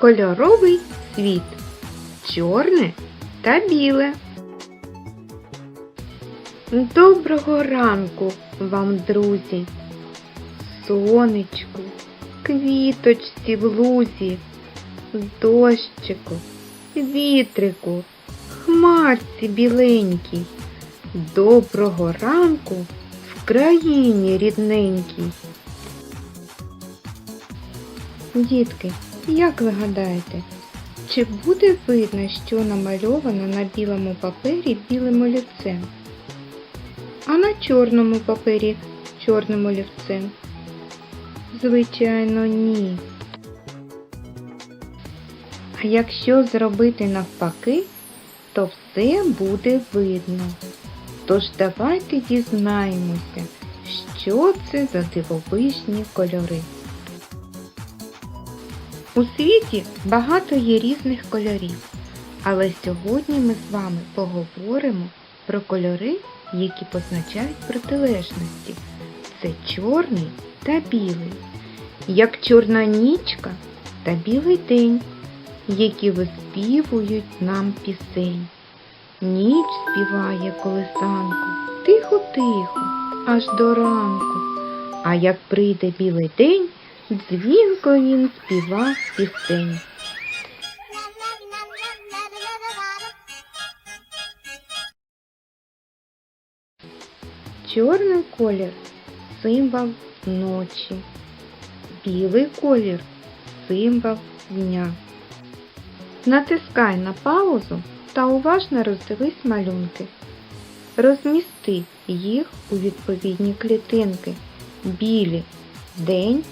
Кольоровий світ. Чорне та біле. Доброго ранку вам, друзі. Сонечку, квіточці в лузі, дощику, вітрику, хмарці біленькій. Доброго ранку в країні рідненькій. Дітки, як ви гадаєте, чи буде видно, що намальовано на білому папері білим олівцем? А на чорному папері чорним олівцем? Звичайно, ні. А якщо зробити навпаки, то все буде видно. Тож давайте дізнаємося, що це за дивовижні кольори. У світі багато є різних кольорів, але сьогодні ми з вами поговоримо про кольори, які позначають протилежності. Це чорний та білий, як чорна нічка та білий день, які виспівують нам пісень. Ніч співає колисанку, тихо-тихо, аж до ранку. А як прийде білий день, дзвінко він співа пісень. Чорний колір символ ночі, білий колір символ дня. Натискай на паузу та уважно роздивись малюнки. Розмісти їх у відповідні клітинки. Білі день,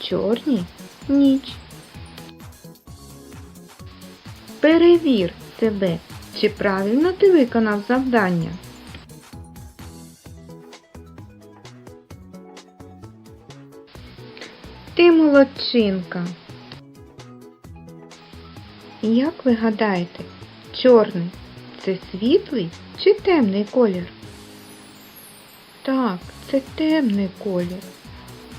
чорні ніч. Перевір себе, чи правильно ти виконав завдання. Ти молодчинка. Як ви гадаєте, чорний це світлий чи темний колір? Так, це темний колір.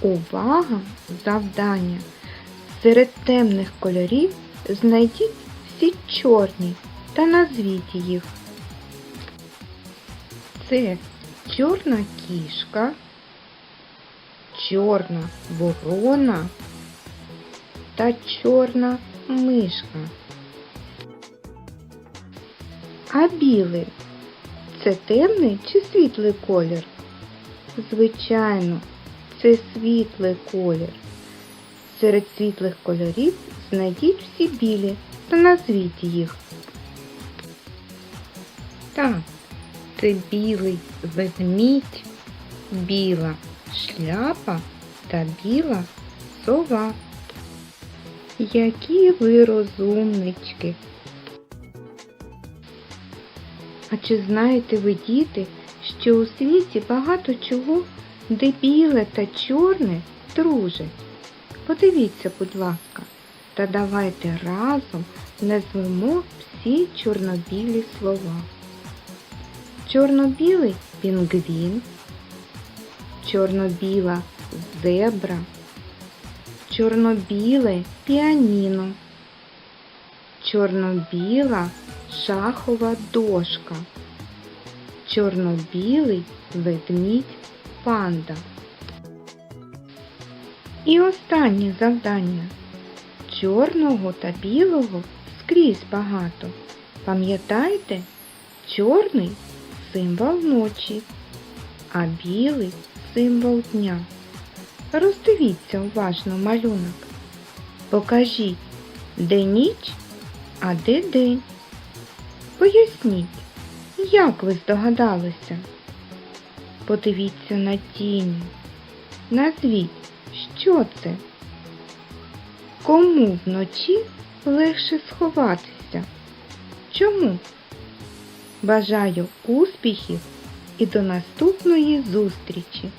Увага! Завдання. Серед темних кольорів знайдіть всі чорні та назвіть їх. Це чорна кішка, чорна ворона та чорна мишка. А білий це темний чи світлий колір? Звичайно, це світлий колір. Серед світлих кольорів знайдіть всі білі та назвіть їх. Так, це білий ведмідь, біла шляпа та біла сова. Які ви розумнички! А чи знаєте ви, діти, що у світі багато чого, де біле та чорне дружать? Подивіться, будь ласка, та давайте разом назвемо всі чорнобілі слова. Чорно-білий пінгвін, чорно-біла зебра, чорно-біле піаніно, чорно-біла шахова дошка, чорно-білий ведмідь панда. І останнє завдання. Чорного та білого скрізь багато. Пам'ятаєте, чорний символ ночі, а білий символ дня. Роздивіться уважно малюнок. Покажіть, де ніч, а де день. Поясніть, як ви здогадалися? Подивіться на тіні. Назвіть, що це? Кому вночі легше сховатися? Чому? Бажаю успіхів і до наступної зустрічі!